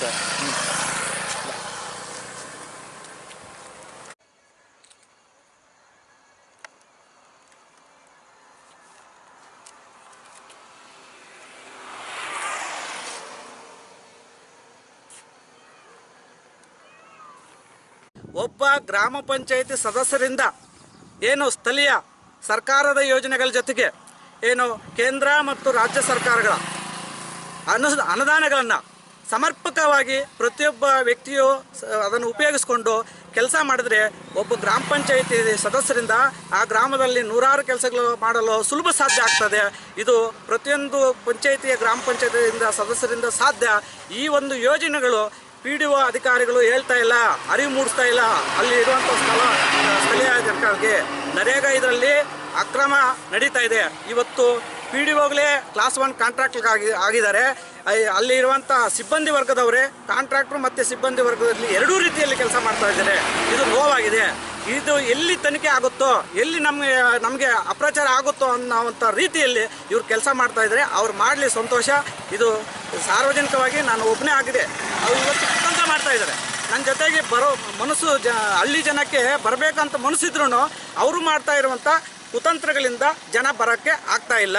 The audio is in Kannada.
ಸರ್ ಒಬ್ಬ ಗ್ರಾಮ ಪಂಚಾಯಿತಿ ಸದಸ್ಯರಿಂದ ಏನು ಸ್ಥಳೀಯ ಸರ್ಕಾರದ ಯೋಜನೆಗಳ ಜೊತೆಗೆ ಏನು ಕೇಂದ್ರ ಮತ್ತು ರಾಜ್ಯ ಸರ್ಕಾರಗಳ ಅನು ಅನುದಾನಗಳನ್ನು ಸಮರ್ಪಕವಾಗಿ ಪ್ರತಿಯೊಬ್ಬ ವ್ಯಕ್ತಿಯು ಅದನ್ನು ಉಪಯೋಗಿಸ್ಕೊಂಡು ಕೆಲಸ ಮಾಡಿದ್ರೆ ಒಬ್ಬ ಗ್ರಾಮ ಪಂಚಾಯಿತಿ ಸದಸ್ಯರಿಂದ ಆ ಗ್ರಾಮದಲ್ಲಿ ನೂರಾರು ಕೆಲಸಗಳು ಮಾಡಲು ಸುಲಭ ಸಾಧ್ಯ ಆಗ್ತದೆ. ಇದು ಪ್ರತಿಯೊಂದು ಪಂಚಾಯಿತಿಯ ಗ್ರಾಮ ಪಂಚಾಯತಿಯಿಂದ ಸದಸ್ಯರಿಂದ ಸಾಧ್ಯ. ಈ ಒಂದು ಯೋಜನೆಗಳು ಪಿ ಡಿ ಒ ಅಧಿಕಾರಿಗಳು ಹೇಳ್ತಾ ಇಲ್ಲ, ಅರಿವು ಮೂಡಿಸ್ತಾ ಇಲ್ಲ. ಅಲ್ಲಿ ಇರುವಂಥ ಸ್ಥಳ, ಸ್ಥಳೀಯ ಸರ್ಕಾರಕ್ಕೆ ನರೇಗಾ ಇದರಲ್ಲಿ ಅಕ್ರಮ ನಡೀತಾ ಇದೆ. ಇವತ್ತು ಪಿ ಡಿ ಒಗಳೇ ಕ್ಲಾಸ್ ಒನ್ ಕಾಂಟ್ರಾಕ್ಟ್ ಆಗಿ ಆಗಿದ್ದಾರೆ. ಅಲ್ಲಿ ಇರುವಂತಹ ಸಿಬ್ಬಂದಿ ವರ್ಗದವರೇ, ಕಾಂಟ್ರಾಕ್ಟ್ರು ಮತ್ತು ಸಿಬ್ಬಂದಿ ವರ್ಗದಲ್ಲಿ ಎರಡೂ ರೀತಿಯಲ್ಲಿ ಕೆಲಸ ಮಾಡ್ತಾ ಇದ್ದಾರೆ. ಇದು ನೋವಾಗಿದೆ. ಇದು ಎಲ್ಲಿ ತನಿಖೆ ಆಗುತ್ತೋ, ಎಲ್ಲಿ ನಮಗೆ ನಮಗೆ ಅಪ್ರಚಾರ ಆಗುತ್ತೋ ಅನ್ನೋವಂಥ ರೀತಿಯಲ್ಲಿ ಇವ್ರು ಕೆಲಸ ಮಾಡ್ತಾ ಇದ್ದಾರೆ. ಅವ್ರು ಮಾಡಲಿ ಸಂತೋಷ. ಇದು ಸಾರ್ವಜನಿಕವಾಗಿ ನಾನು ಒಬ್ಬನೇ ಆಗಿದೆ. ಅವ್ರು ಇವತ್ತು ಕುತಂತ್ರ ಮಾಡ್ತಾ ಇದ್ದಾರೆ. ನನ್ನ ಜೊತೆಗೆ ಬರೋ ಮನಸ್ಸು ಜ, ಹಳ್ಳಿ ಜನಕ್ಕೆ ಬರಬೇಕಂತ ಮನಸ್ಸಿದ್ರು ಅವರು ಮಾಡ್ತಾ ಇರುವಂಥ ಕುತಂತ್ರಗಳಿಂದ ಜನ ಬರೋಕ್ಕೆ ಆಗ್ತಾ ಇಲ್ಲ.